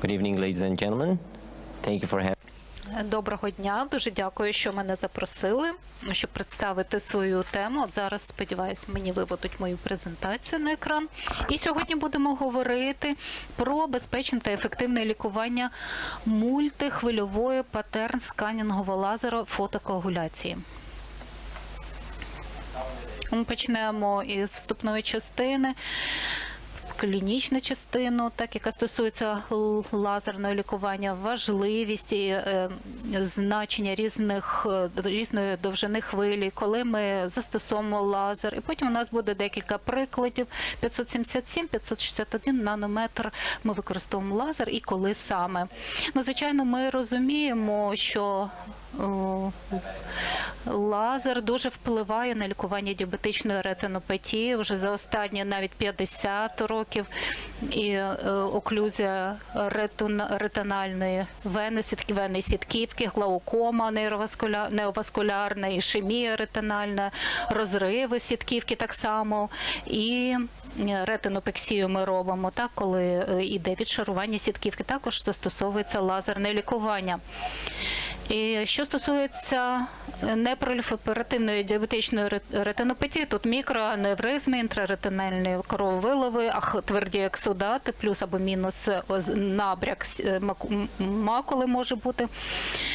Good evening, ladies and gentlemen. Thank you for having Доброго дня, дуже дякую, що мене запросили, щоб представити свою тему. От зараз сподіваюсь, мені виведуть мою презентацію на екран. І сьогодні будемо говорити про безпечне та ефективне лікування мультихвильової патерн сканінгового лазеру фотокоагуляції. Ми почнемо із вступної частини. Клінічну частину, так яка стосується лазерного лікування, важливість і е, значення різних е, різної довжини хвилі, коли ми застосовуємо лазер, і потім у нас буде декілька прикладів: 577, 561 нанометр. Ми використовуємо лазер і коли саме. Ну, звичайно, ми розуміємо, що Лазер дуже впливає на лікування діабетичної ретинопатії вже за останні навіть 50 років. І е, оклюзія ретинальної вени, сітки, вени сітківки, глаукома неоваскулярна, ішемія ретинальна, розриви сітківки так само. І е, ретинопексію ми робимо так, коли е, йде відшарування сітківки, також застосовується лазерне лікування. І що стосується непроліферативної діабетичної рет- ретинопатії, тут мікроаневризми, інтраретинальні крововилови, ах, тверді ексудати, плюс або мінус е, набряк е, макули може бути.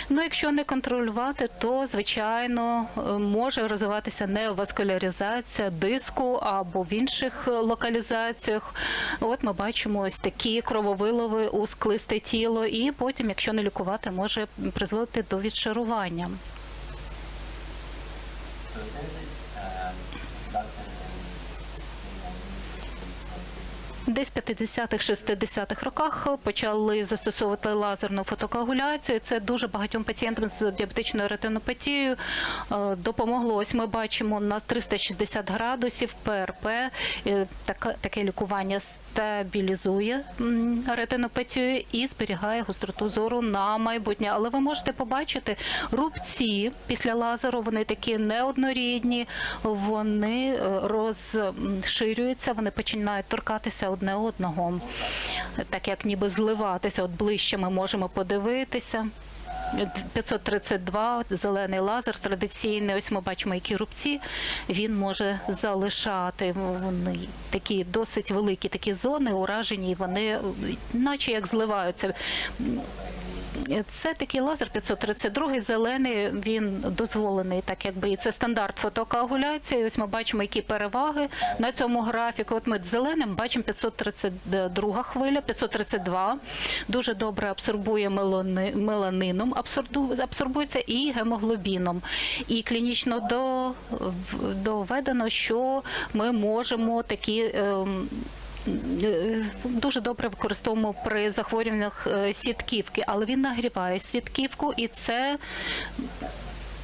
Ну, якщо не контролювати, то звичайно е, може розвиватися неоваскуляризація диску або в інших е, локалізаціях. От ми бачимо ось такі крововилови у склисте тіло, і потім, якщо не лікувати, може призводити до відшарування. Десь в 50-х, 60-х роках почали застосовувати лазерну фотокоагуляцію. Це дуже багатьом пацієнтам з діабетичною ретинопатією е, допомогло. Ось ми бачимо на 360 градусів ПРП. Е, Таке, таке лікування стабілізує ретинопатію і зберігає гостроту зору на майбутнє. Але ви можете побачити рубці після лазеру. Вони такі неоднорідні, вони е, розширюються, вони починають торкатися одне одного, так як ніби зливатися. От ближче ми можемо подивитися. 532 зелений лазер традиційний. Ось ми бачимо, які рубці він може залишати. Вони такі досить великі такі зони уражені, вони наче як зливаються. Це такий лазер 532 зелений. Він дозволений, так якби і це стандарт фотокоагуляції. Ось ми бачимо, які переваги на цьому графіку. От ми зеленим бачимо 532 хвиля, 532 дуже добре абсорбує мелани- меланином, абсорбується і гемоглобіном. І клінічно до, доведено, що ми можемо такі. ем, дуже добре використовуємо при захворюваннях е, сітківки, але він нагріває сітківку, і це.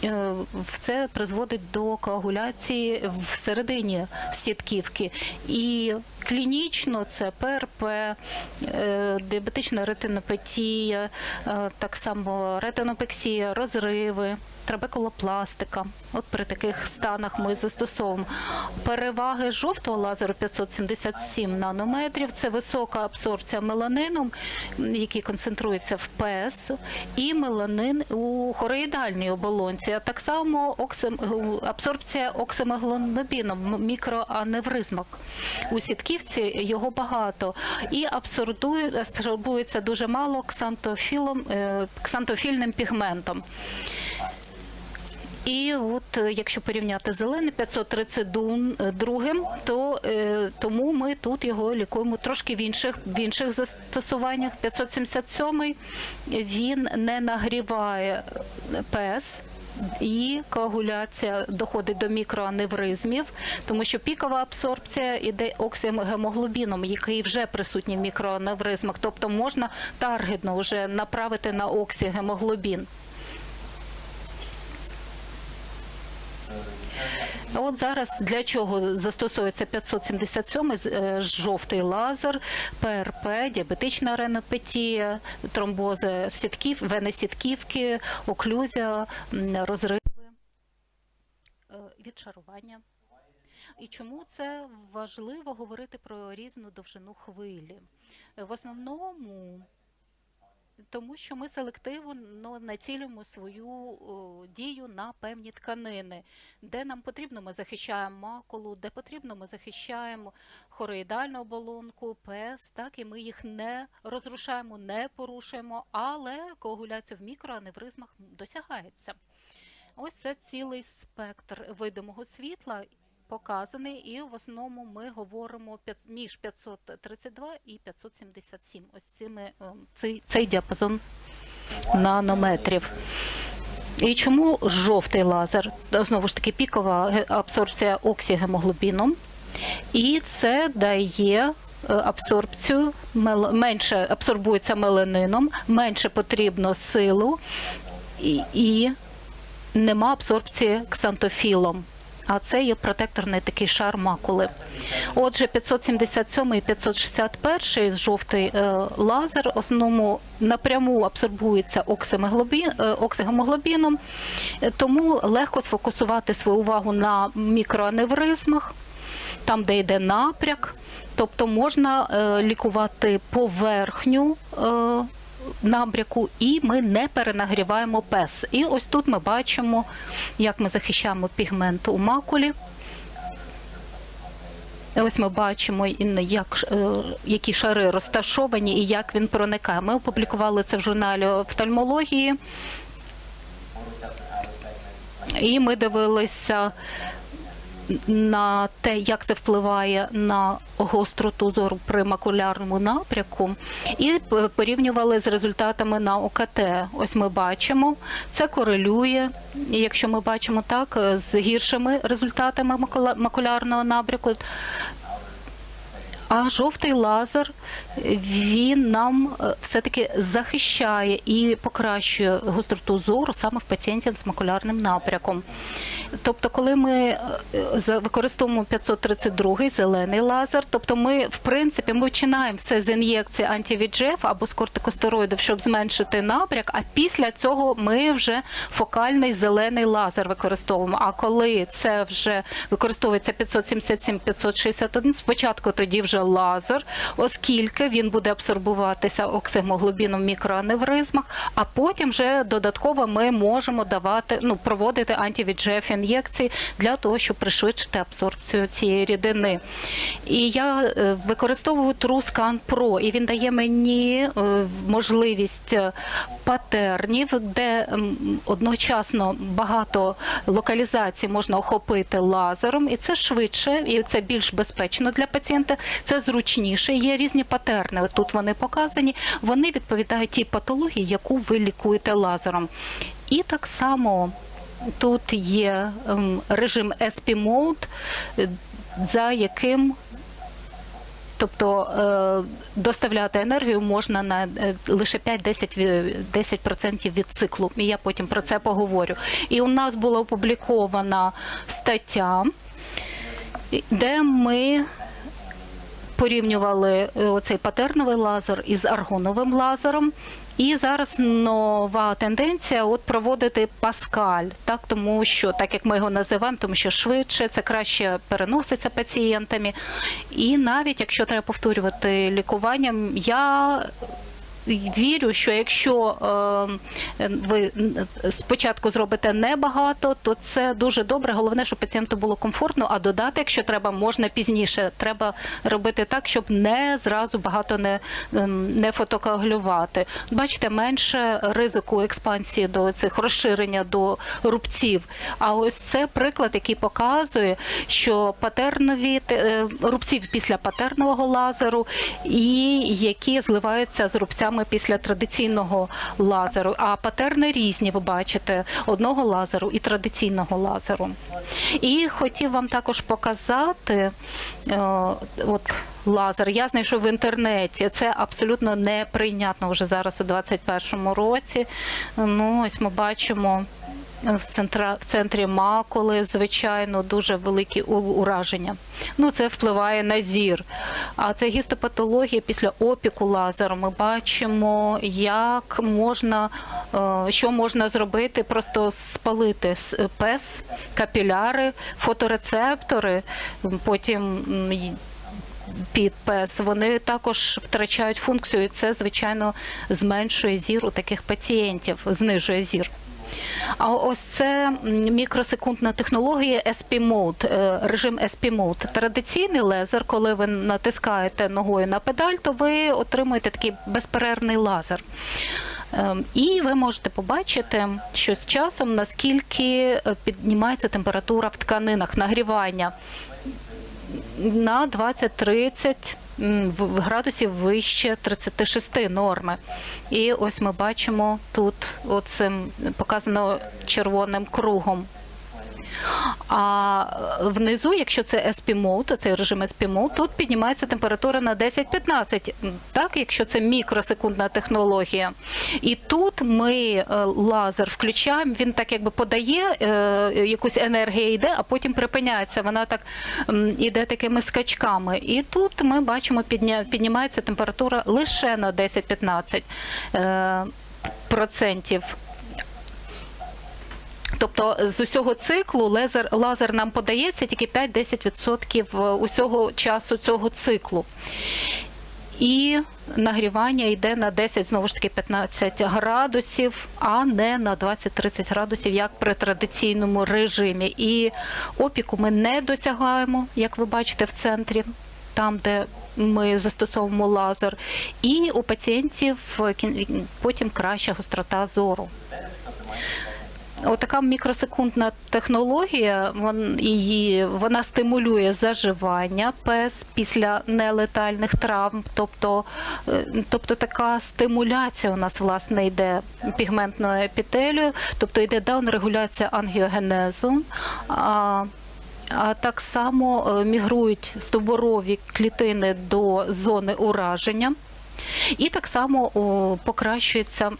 Е, Це призводить до коагуляції всередині сітківки. І клінічно це ПРП, е, діабетична ретинопатія, е, так само ретинопексія, розриви, трабекулопластика. От при таких станах ми застосовуємо переваги жовтого лазеру 577 нанометрів. Це висока абсорбція меланину, який концентрується в ПС, і меланин у хороїдальній оболонці. А так само оксим, абсорбція оксимеглобіном, м- мікроаневризмах. У сітківці його багато. І абсорбується дуже мало ксантофілом, е, ксантофільним пігментом. І от е, якщо порівняти зелений 532, то е, тому ми тут його лікуємо трошки в інших в інших застосуваннях. 577 він не нагріває ПС. І коагуляція доходить до мікроаневризмів, тому що пікова абсорбція іде оксигемоглобіном, який вже присутній в мікроаневризмах. Тобто можна таргетно вже направити на оксигемоглобін. От зараз для чого застосовується 577 з- е, жовтий лазер, ПРП, діабетична ренопатія, тромбози сітків, вени сітківки, оклюзія, розриви, е, відшарування. І чому це важливо говорити про різну довжину хвилі? Е, В основному Тому що ми селективно націлюємо свою дію на певні тканини. Де нам потрібно, ми захищаємо макулу, де потрібно, ми захищаємо хороїдальну оболонку, пес, так і ми їх не розрушаємо, не порушуємо, але коагуляція в мікроаневризмах досягається. Ось це цілий спектр видимого світла показаний, і в основному ми говоримо між 532 і 577. Ось цими ем, цей, цей діапазон нанометрів. І чому жовтий лазер? Знову ж таки, пікова абсорбція оксігемоглобіном. І це дає е, абсорбцію, менше абсорбується меланином, менше потрібно силу і, і нема абсорбції ксантофілом. А це є протекторний такий шар макули. Отже, 577 і 561 жовтий е, лазер основному напряму абсорбується е, оксигемоглобіном, тому легко сфокусувати свою увагу на мікроаневризмах, там, де йде напряк. Тобто можна е, лікувати поверхню набряку, і ми не перенагріваємо пес. І ось тут ми бачимо, як ми захищаємо пігмент у макулі. Ось ми бачимо, як, е, які шари розташовані і як він проникає. Ми опублікували це в журналі офтальмології. І ми дивилися на те, як це впливає на гостроту зору при макулярному напряку, і порівнювали з результатами на ОКТ. Ось ми бачимо, це корелює, якщо ми бачимо так, з гіршими результатами макулярного напряку. А жовтий лазер він нам е, все-таки захищає і покращує гостроту зору саме в пацієнтів з макулярним напряком. Тобто, коли ми е, використовуємо 532 зелений лазер, тобто ми в принципі ми починаємо все з ін'єкції антивіджеф або з кортикостероїдів, щоб зменшити напряк. А після цього ми вже фокальний зелений лазер використовуємо. А коли це вже використовується 577-561, спочатку тоді вже лазер, оскільки він буде абсорбуватися оксигемоглобіном в мікроаневризмах, а потім вже додатково ми можемо давати, ну проводити антивіджеф ін'єкції для того, щоб пришвидшити абсорбцію цієї рідини. І я е, використовую TrueScan Pro, і він дає мені е, можливість е, патернів, де одночасно багато локалізацій можна охопити лазером, і це швидше, і це більш безпечно для пацієнта. Це зручніше. Є різні патерни. Тут вони показані. Вони відповідають тій патології, яку ви лікуєте лазером. І так само тут є ем, режим SP Mode, е, за яким Тобто е, доставляти енергію можна на е, лише 5-10 ві- 10% від циклу. І я потім про це поговорю. І у нас була опублікована стаття, де ми порівнювали цей оцей патерновий лазер із аргоновим лазером. І зараз нова тенденція от проводити паскаль, так тому що так як ми його називаємо, тому що швидше це краще переноситься пацієнтами. І навіть якщо треба повторювати лікування, я вірю, що якщо е, ви спочатку зробите небагато, то це дуже добре. Головне, щоб пацієнту було комфортно, а додати, якщо треба, можна пізніше. Треба робити так, щоб не зразу багато не, ем, не фотокоагулювати. Бачите, менше ризику експансії до цих розширення до рубців. А ось це приклад, який показує, що патернові те- е, рубців після патернового лазеру, і які зливаються з рубцями після традиційного лазеру. А патерни різні, ви бачите, одного лазеру і традиційного лазеру. І хотів вам також показати е, от лазер. Я знайшов в інтернеті. Це абсолютно неприйнятно вже зараз у 2021 році. Ну, ось ми бачимо. В, центра, в центрі макули, звичайно, дуже великі ураження. Ну, це впливає на зір. А це гістопатологія після опіку лазером. Ми бачимо, як можна, е, що можна зробити, просто спалити пес, капіляри, фоторецептори, потім під ПЕС, вони також втрачають функцію, і це, звичайно, зменшує зір у таких пацієнтів, знижує зір. А ось це мікросекундна технологія SP Mode, е, режим SP Mode. Традиційний лазер, коли ви натискаєте ногою на педаль, то ви отримуєте такий безперервний лазер. Ем, І ви можете побачити, що з часом наскільки е, піднімається температура в тканинах, нагрівання на 20-30 м, в- градусів вище 36 норми. І ось ми бачимо тут оцим показано червоним кругом. А внизу, якщо це SP Mode, цей режим SP тут піднімається температура на 10-15, так, якщо це мікросекундна технологія. І тут ми е, лазер включаємо, він так якби подає, е, якусь енергія йде, а потім припиняється. Вона так іде такими скачками. І тут ми бачимо, піднімається температура лише на 10-15 е, процентів. Тобто з усього циклу лазер, лазер нам подається тільки 5-10% усього часу цього циклу. І нагрівання йде на 10, знову ж таки 15 градусів, а не на 20-30 градусів, як при традиційному режимі. І опіку ми не досягаємо, як ви бачите, в центрі, там, де ми застосовуємо лазер. І у пацієнтів потім краща гострота зору. Отака мікросекундна технологія, вон, її, вона стимулює заживання ПЕС після нелетальних травм. Тобто, е, тобто така стимуляція у нас власне йде пігментною епітелію, тобто йде даунрегуляція ангіогенезу. А, а так само е, мігрують стовбурові клітини до зони ураження. І так само покращується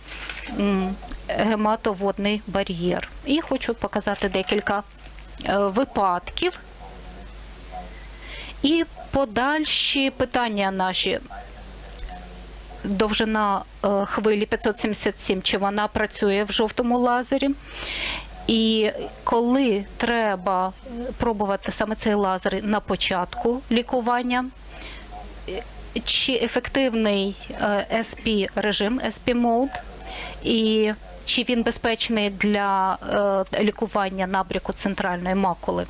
гематоводний бар'єр. І хочу показати декілька е, випадків. І подальші питання наші. Довжина е, хвилі 577, чи вона працює в жовтому лазері. І коли треба пробувати саме цей лазер на початку лікування, чи ефективний е, SP режим, SP мод, і чи він безпечний для е, лікування набряку центральної макули.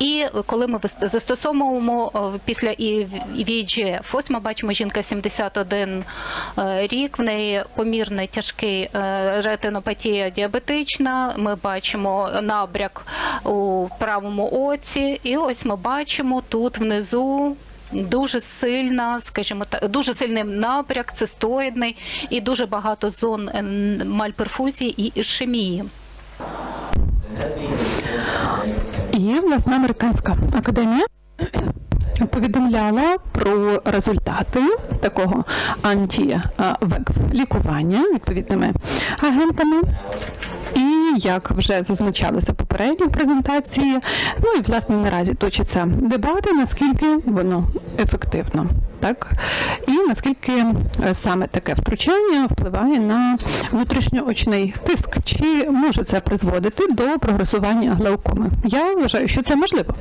І коли ми застосовуємо е, після і VEGF, ось ми бачимо жінка 71 е, рік, в неї помірний тяжкий ретинопатія діабетична. Ми бачимо набряк у правому оці, і ось ми бачимо тут внизу. Дуже сильна, скажімо так, дуже сильний набряк, цистоїдний і дуже багато зон е, мальперфузії і ішемії. І власне американська академія повідомляла про результати такого антівек лікування відповідними агентами. І як вже зазначалося в презентації, ну і власне наразі точаться дебати, наскільки воно ефективно. Так і наскільки е, саме таке втручання впливає на внутрішньоочний тиск, чи може це призводити до прогресування глаукоми? Я вважаю, що це можливо.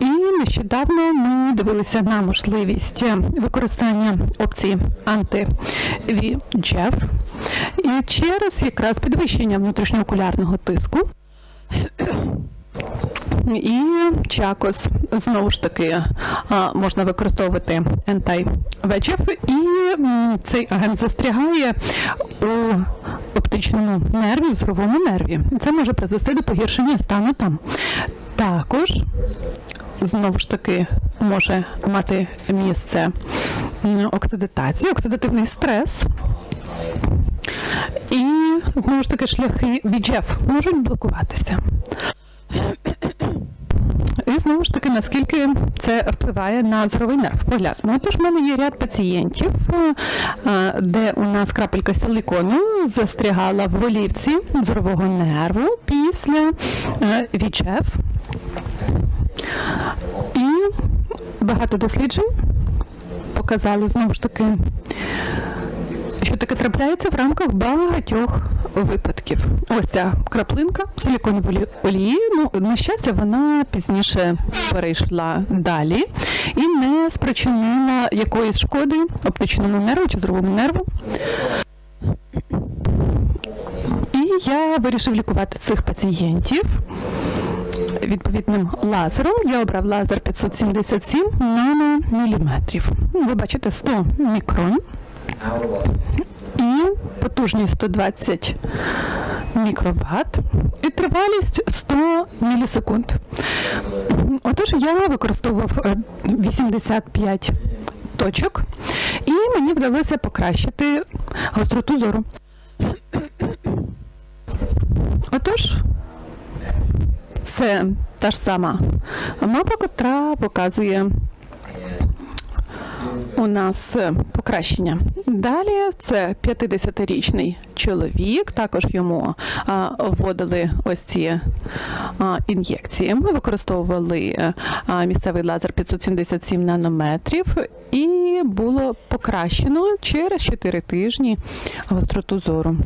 І нещодавно ми дивилися на можливість використання опції анти-VEGF і через якраз підвищення внутрішньоокулярного тиску. І чакос знову ж таки можна використовувати anti-VEGF, і цей агент застрягає у оптичному нерві, в зоровому нерві. Це може призвести до погіршення стану там. Також знову ж таки може мати місце м, оксидатація, оксидативний стрес. І знову ж таки шляхи VEGF можуть блокуватися. І знову ж таки, наскільки це впливає на зоровий нерв. Погляд. Ну, тож в мене є ряд пацієнтів, е, де у нас крапелька силикону застрягала в голівці зорового нерву після е, VEGF. І багато досліджень показали знову ж таки, що таке трапляється в рамках багатьох випадків. Ось ця краплинка силіконової олії. Ну, на щастя, вона пізніше перейшла далі і не спричинила якоїсь шкоди оптичному нерву чи зровому нерву. І я вирішив лікувати цих пацієнтів відповідним лазером. Я обрав лазер 577 наноміліметрів. Ви бачите 100 мікрон і потужність 120 мікроватт і тривалість 100 мілісекунд. Отож, я використовував е, 85 точок, і мені вдалося покращити гостроту зору. Отож, це та ж сама мапа, котра показує у нас е, покращення. Далі це 50-річний чоловік, також йому а, вводили ось ці а, ін'єкції. Ми використовували е, а, місцевий лазер 577 нанометрів, і було покращено через 4 тижні гостроту зору.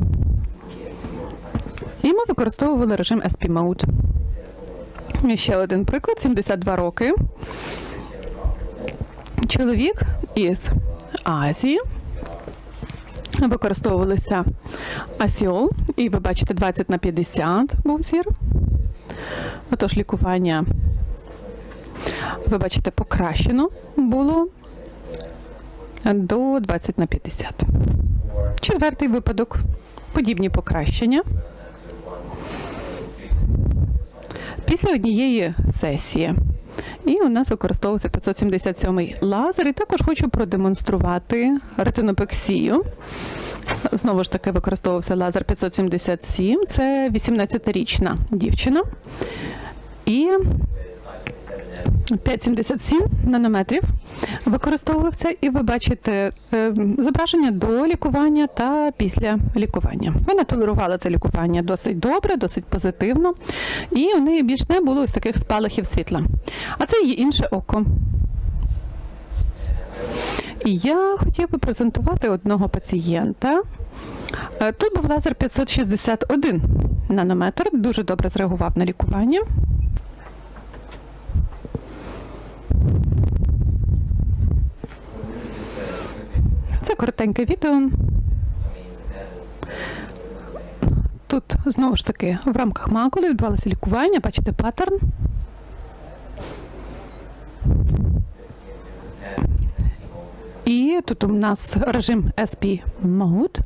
І ми використовували режим SP Mode. Ще один приклад: 72 роки. Чоловік із Азії. Використовувалися Асіол, і ви бачите 20 на 50 був зір. Отож, лікування, ви бачите, покращено було до 20 на 50. Четвертий випадок. Подібні покращення. Після однієї сесії. І у нас використовувався 577 лазер. І також хочу продемонструвати ретинопексію. Знову ж таки, використовувався лазер 577. Це 18-річна дівчина. І 5,77 нанометрів використовувався, і ви бачите е, зображення до лікування та після лікування. Вона толерувала це лікування досить добре, досить позитивно, і у неї більш не було ось таких спалахів світла. А це її інше око. І я хотів би презентувати одного пацієнта. Е, Тут був лазер 561 нанометр, дуже добре зреагував на лікування. Це коротеньке відео. Тут знову ж таки в рамках макули відбувалося лікування, бачите паттерн. І тут у нас режим SP Mode.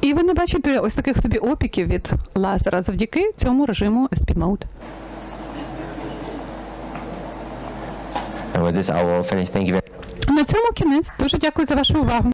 І ви не бачите ось таких собі опіків від лазера завдяки цьому режиму SP Mode. And with this, I will finish. Thank you very На цьому кінець. Дуже дякую за вашу увагу.